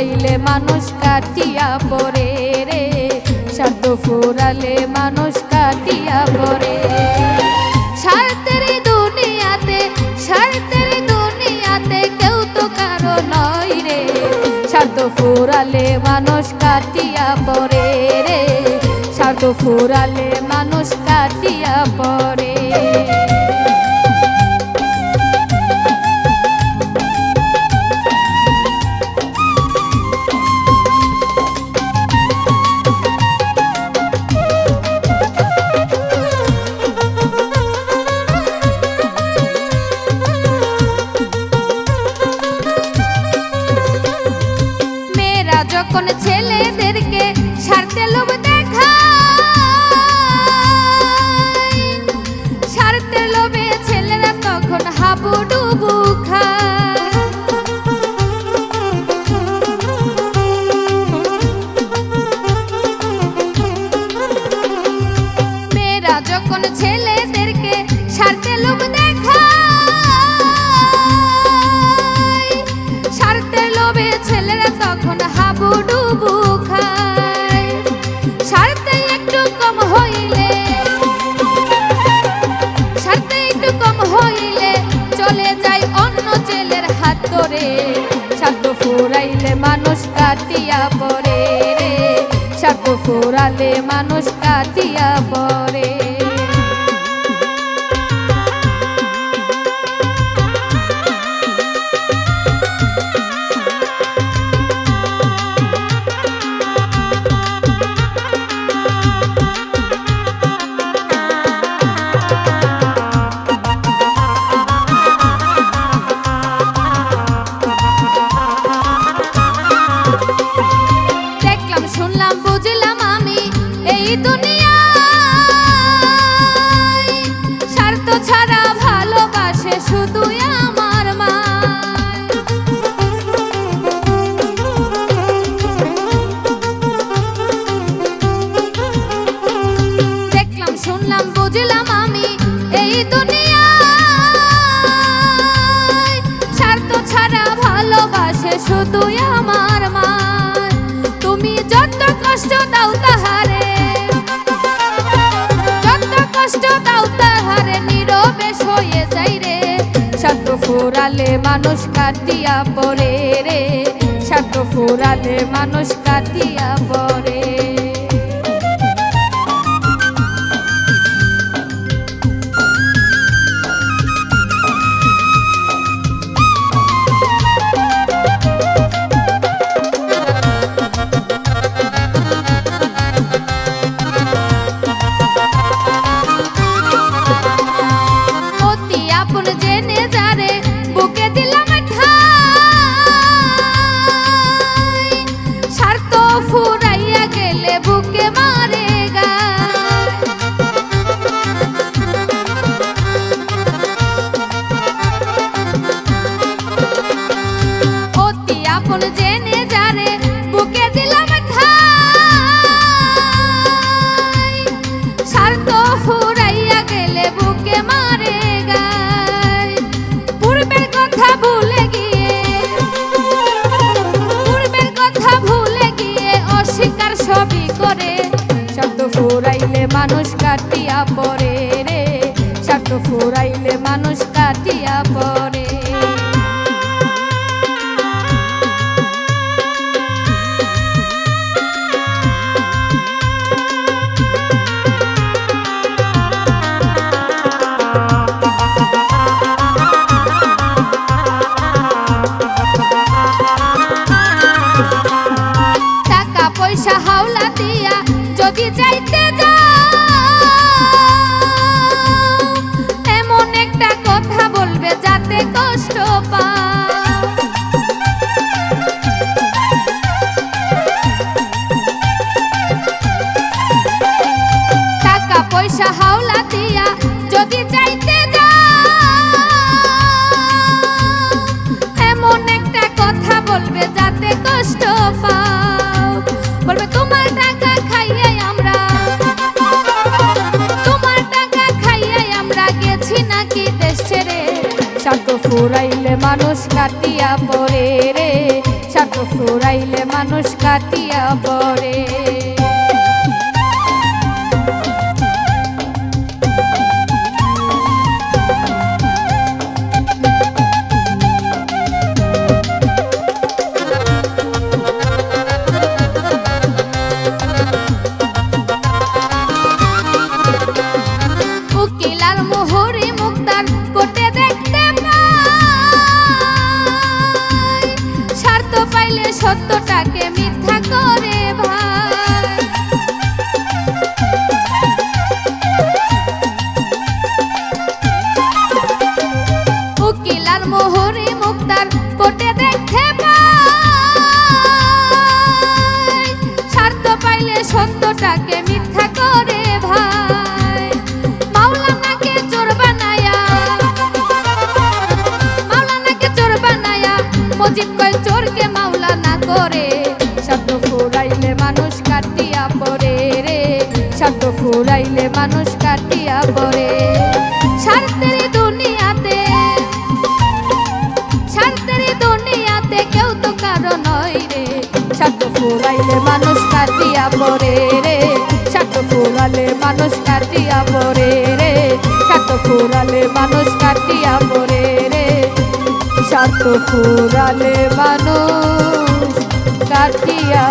সাধ্য ফুরাইলে মানুষ কাটিয়া পরে রে। সাধ্য ফুরালে মানুষ কাটিয়া পরে স্বার্থের দুনিয়াতে স্বার্থের দুনিয়াতে কেউ তো কারও নয় রে। ফুরালে মানুষ কাটিয়া পরে রে। স্বার্থ ফুরালে মানুষ কাটিয়া পরে ফুরাইলে মানুষ কাটিয়া পরে রে। সাপ ফুরালে মানুষ কাটিয়া পড়ে। ভালোবাসে শুধু আমার মা। দেখলাম, শুনলাম, বুঝলাম আমি এই দুনিয়ায়। স্বার্থ ছাড়া ভালোবাসে শুধু আমার মা। তুমি যত কষ্ট দাও তাহারে ফুরালে মানুষ কাটিয়া পরে রে। সাত ফুরালে মানুষ কাটিয়া পড়ে ফুরাইয়া গেলে বুকে মারে পড়ে রে শব্দ ফুরাইলে মানুষ কাটিয়া দিয়া যদি চাইতে ফুরাইলে মানুষ কাটিয়া পড়ে রে স্বার্থ ফুরাইলে মানুষ কাটিয়া পড়ে। সত্যটাকে স্বার্থ পাইলে সত্যটাকে মিথ্যা করে ভাই। মাওলানাকে চোর বানায়া, মাওলানাকে চোর বানায়া মজিদ কয় মানুষ কাটিয়া পড়ে। স্বার্থের দুনিয়াতে স্বার্থের দুনিয়াতে কেউ তো কারও নয় রে। স্বার্থ ফুরাইলে মানুষ কাটিয়া পড়ে রে। স্বার্থ ফুরালে মানুষ কাটিয়া পড়ে রে। স্বার্থ ফুরালে মানুষ কাটিয়া পড়ে রে। স্বার্থ ফুরালে মানুষ কাটিয়া